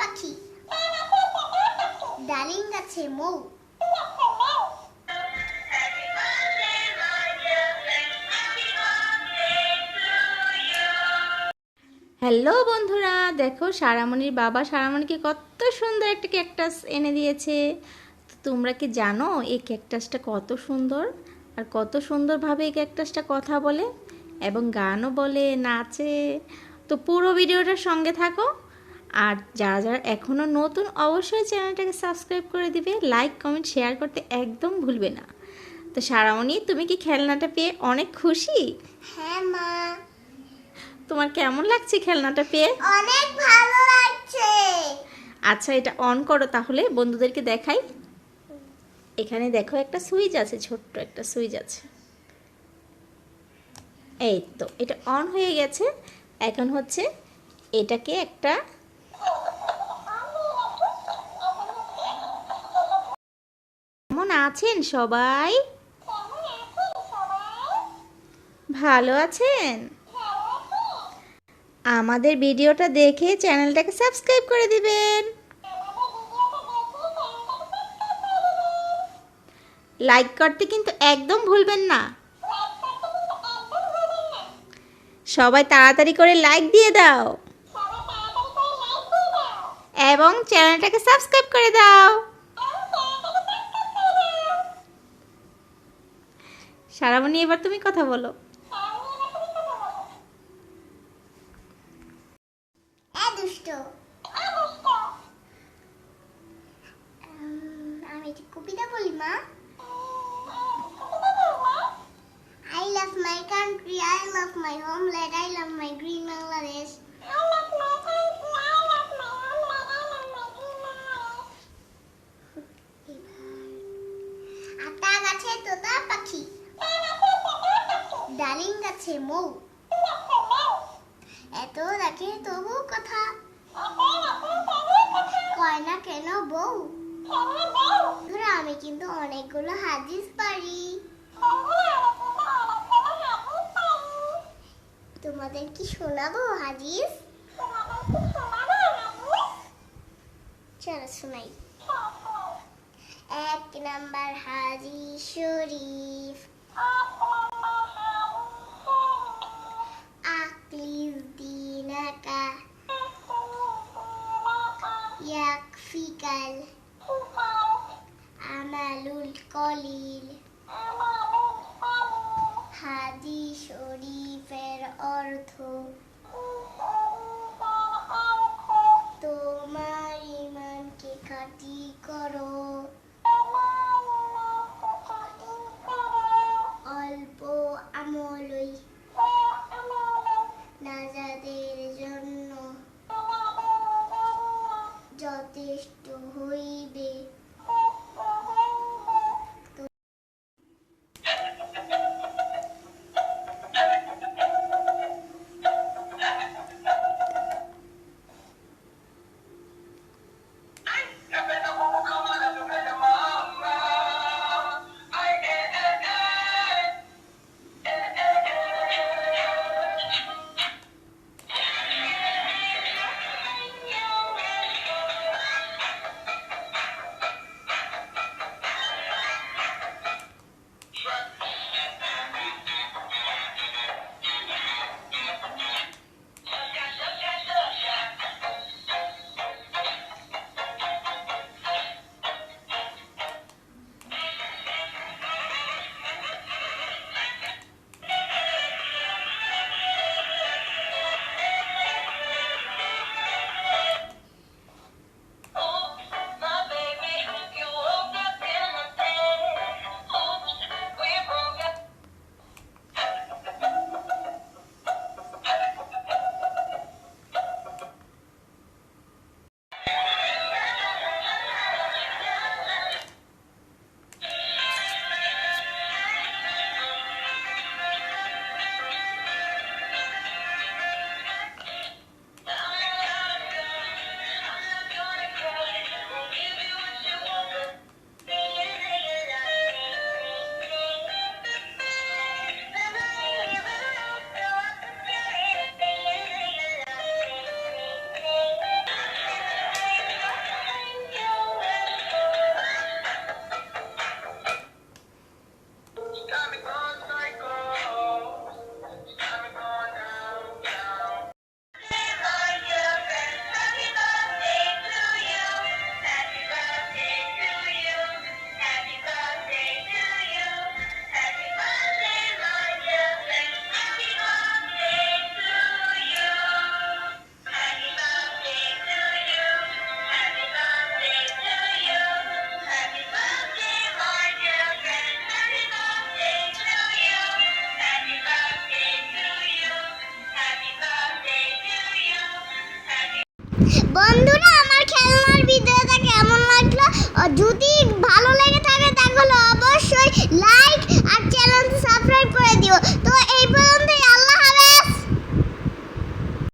পাখি। ডালিম গাছে মৌ। হ্যালো বন্ধুরা, দেখো সারামণির বাবা সারামণিকে কত সুন্দর একটা ক্যাকটাস এনে দিয়েছে। তোমরা কি জানো এই ক্যাকটাসটা কত সুন্দর? আর কত সুন্দরভাবে এই ক্যাকটাসটা কথা বলে এবং গানও বলে, নাচে। তো পুরো ভিডিওটার সঙ্গে থাকো। আর যারা যারা এখনও নতুন অবশ্যই চ্যানেলটাকে সাবস্ক্রাইব করে দিবে লাইক কমেন্ট শেয়ার করতে একদম ভুলবে না। তো সারামণি তুমি কি খেলনাটা পেয়ে অনেক খুশি? হ্যাঁ মা। তোমার কেমন লাগছে খেলনাটা পেয়ে? অনেক ভালো লাগছে। আচ্ছা এটা অন করো তাহলে বন্ধুদেরকে দেখাই। এখানে দেখো একটা সুইচ আছে ছোট্ট একটা সুইচ আছে। এই তো এটা অন হয়ে গেছে। এখন হচ্ছে এটাকে একটা আছেন সবাই? ভালো আছেন? আমাদের ভিডিওটা দেখে চ্যানেলটাকে সাবস্ক্রাইব করে দিবেন। লাইক করতে কিন্তু একদম ভুলবেন না। সবাই তাড়াতাড়ি করে লাইক দিয়ে দাও। এবং চ্যানেলটাকে সাবস্ক্রাইব করে দাও। সারামণি এবার তুমি কথা বলো। দুষ্ট। গাছে মৌ। এত দেখে তবু কথা। কয় না কেন বউ আমি কিন্তু অনেকগুলো হাদিস পারি তোমাদের কি শোনাবো হাদিস? চলো শোনাই। এক নাম্বার হাদিস শরীফ। ইয়াকফিকাল আমালুল কলিল। হাদিস শরীফের অর্থ তোমার ইমানকে খাঁটি করো। অল্প আমলই নাজাদের যথেষ্ট হইবে।